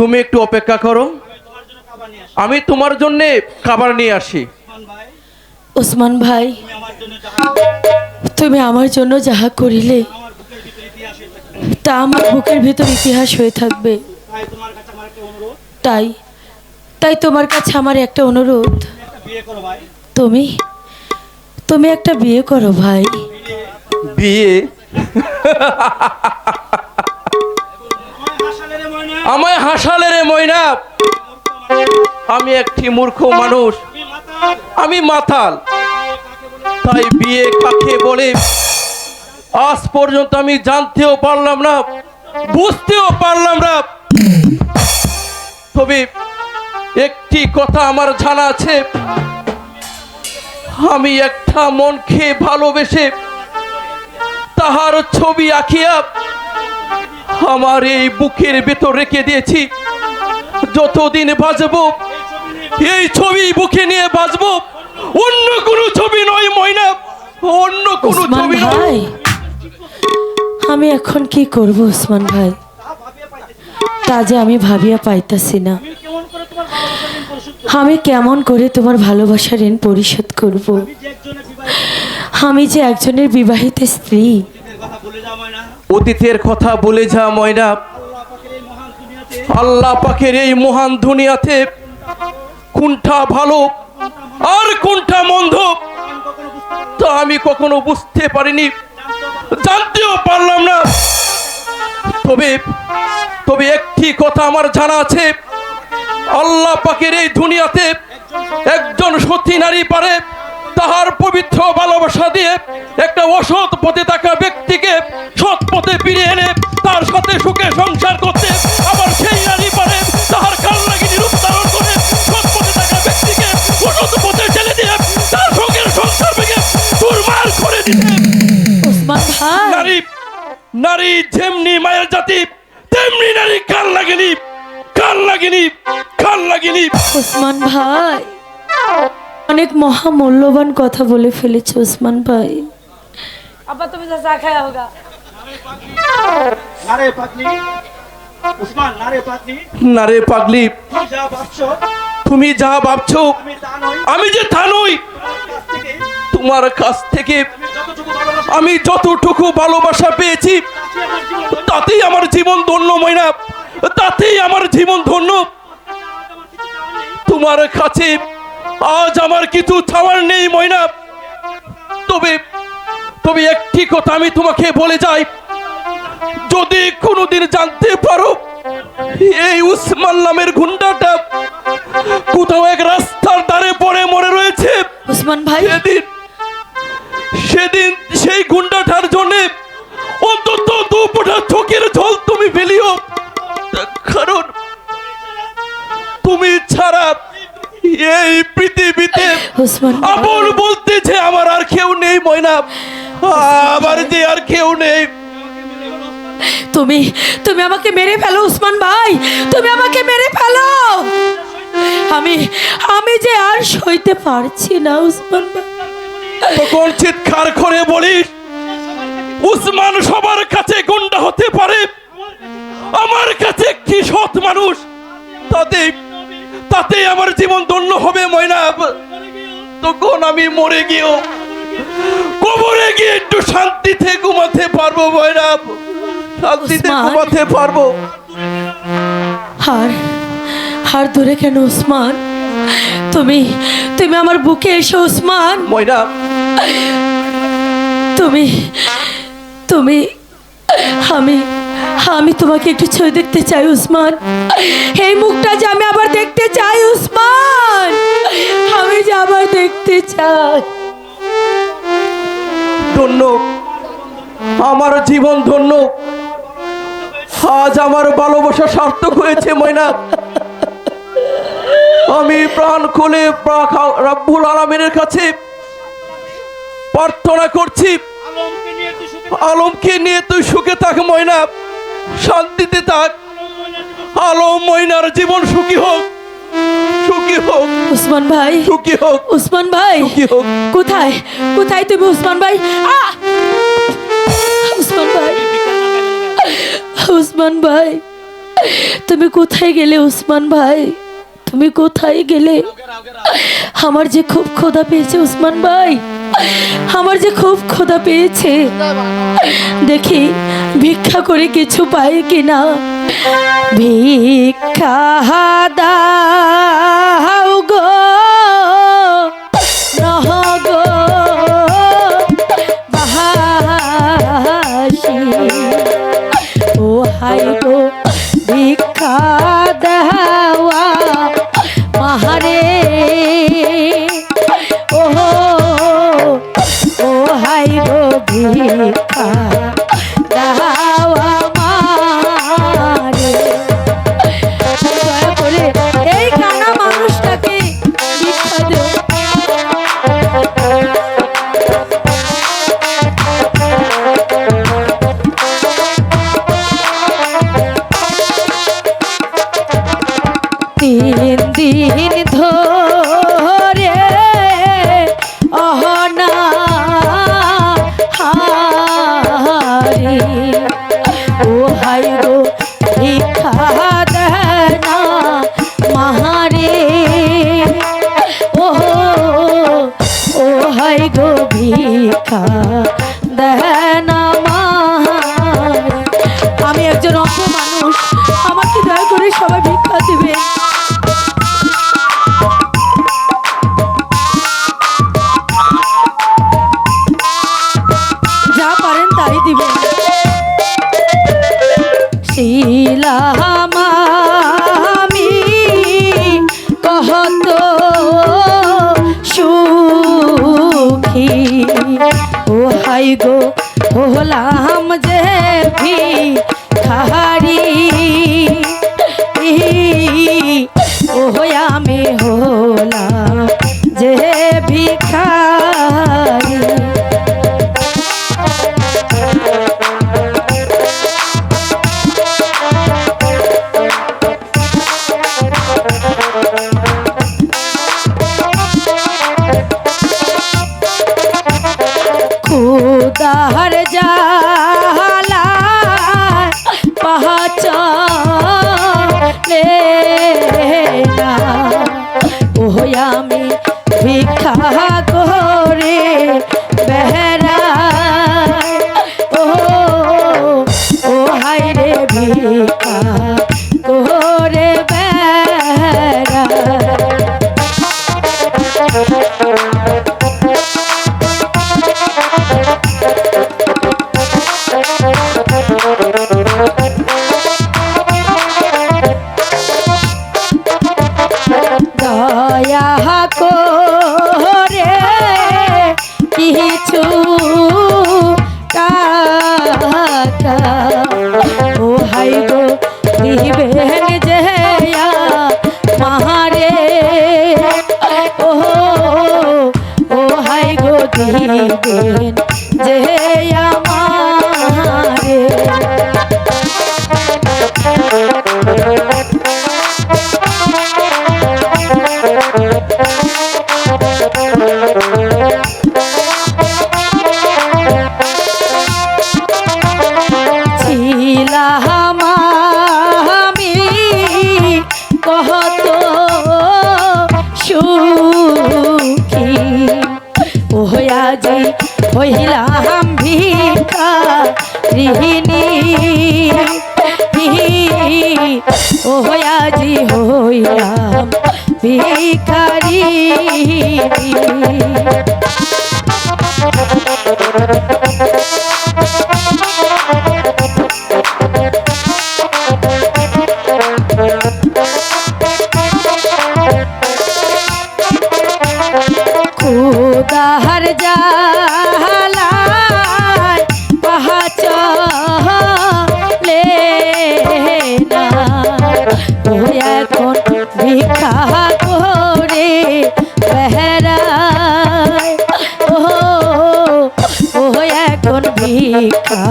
তুমি একটু অপেক্ষা করো। আমি তোমার জন্যে খাবার নিয়ে আসি। ওসমান ভাই তুমি আমার জন্য যাহা করিলে তা আমার বুকের ভিতর ইতিহাস হয়ে থাকবে। তাই তাই তোমার কাছে আমার একটা অনুরোধ। তুমি তুমি একটা বিয়ে করো ভাই। বিয়ে? আমায় হাসালে রে ময়না আমি একটি মূর্খ মানুষ। আমি মাতাল। তাই বিয়ে কাকে বলে? আজ পর্যন্ত আমি জানতেও পারলাম না, বুঝতেও পারলাম না। তবে একটি কথা আমার জানা আছে। আমি একটা মনকে ভালোবেসে তাহার ছবি আঁকিয়া আমার এই বুকের ভেতর রেখে দিয়েছি। যতদিন বাজবো এই ছবি বুকে নিয়ে বাজবো অন্য কোনো ছবি নয় ময়না। অন্য কোনো ছবি নয়। ভাই আমি এখন কি করব ওসমান ভাই? তা যে আমি ভাবিয়া পাইতাছি না। আমি কেমন করে তোমার ভালোবাসার ঋণ পরিশোধ করব? আমি যে একজনের বিবাহিত স্ত্রী অতীতের কথা বলে যা ময়না। আল্লাহ পাকের এই মহান দুনিয়াতে কোনটা ভালো আর কোনটা মন্দ তা আমি কখনো বুঝতে পারিনি, জানতেও পারলাম না। তবে তবে একটি কথা আমার জানা আছে, আল্লাহ পাকের এই দুনিয়াতে একজন সতী নারী পারে। তাহার পবিত্র ভালোবাসা দিয়ে একটা অসৎ পথে থাকা ব্যক্তিকে সৎ পথে ফিরিয়ে এনে তার সাথে সুখে সংসার করতে আবার সেই নারী পারে তাহার রূপ ধারণ করে সৎ পথে থাকা ব্যক্তিকে অসৎ পথে ঠেলে দিয়ে তার সুখের সংসার ভেঙে চুরমার করে দিতে। নারী নারী যেমনি মায়ের জাতি তেমনি নারী কাল লাগেনি কাল লাগেনি কাল লাগেনি। ওসমান ভাই। অনেক মহা মূল্যবান কথা বলে ফেলেছে ওসমান ভাই। আবার তুমি যা চা খায় হোগা। নারে পাগলি। ওসমান নারে পাগলি। নারে পাগলি যা ভাবছ তুমি যা ভাবছ আমি যে তা নই তোমার কাছ থেকে আমি যতটুকু ভালোবাসা পেয়েছি তাতেই আমার জীবন ধন্য ময়না। তাতেই আমার জীবন ধন্য। তোমার কাছে আজ আমার কিছু চাওয়ার নেই ময়না। তবে তবে একটি কথা আমি তোমাকে বলে যাই। যদি কোনোদিন জানতে পারো এই উসমান নামের গুন্ডাটা কোথাও এক রাস্তার ধারে পড়ে মরে রয়েছে। উসমান ভাই। সেদিন সেদিন সেই গুন্ডাটার জন্য অন্তত দু ফোঁটা চোখের জল তুমি ফেলিও। এই পৃথিবীতে। আপন বলতে যে আমার আর কেউ নেই ময়না আমার যে আর কেউ নেই। তুমি তুমি আমাকে মেরে ফেলো উসমান ভাই। তুমি আমাকে মেরে ফেলো। আমি আমি যে আর সইতে পারছি না উসমান ভাই। তখন চিৎকার করে বলিস উসমান সবার কাছে গুন্ডা হতে পারে। আমার কাছে কি সৎ মানুষ? তাতে তাতে আমার জীবন ধন্য হবে ময়না তখন আমি মরে গিয়েও কবরে গিয়ে একটু শান্তিতে ঘুমাতে পারব ময়না শান্তিতে। ঘুমাতে পারব। হার হার দূরে কেন উসমান তুমি তুমি আমার বুকে এসো উসমান ময়না তুমি তুমি আমি আমি তোমাকে একটু ছবি দেখতে চাই উসমান এই মুখটা যে আমি আবার দেখতে আজ আমার ভালোবাসা সার্থক হয়েছে ময়না। আমি প্রাণ খুলে রাব্বুল আলমিনের কাছে প্রার্থনা করছি। আলমকে নিয়ে তুই সুখে আলমকে নিয়ে তুই সুখে থাক ময়না। শান্তিতে থাক। আলম ময়নার জীবন সুখী হোক। সুখী হোক। উসমান ভাই। সুখী হোক। উসমান ভাই। সুখী হোক। কোথায়? কোথায় তুমি উসমান ভাই? আহ! ওসমান ভাই। তুমি কোথায় গেলে ওসমান ভাই? তুমি কোথায় গেলে? আমার যে খুব খোদা পেয়েছে ওসমান ভাই। আমার যে খুব খোদা পেয়েছে। দেখি ভিক্ষা করে কিছু পাই কিনা। ভিক্ষা দাও গো। তো get off the money. তাহারে ee ee ee গৃহিণী ও আজি হইলাম ভিখারি Thank you. করে বেহরায়। ও ও এখন ভিক্ষা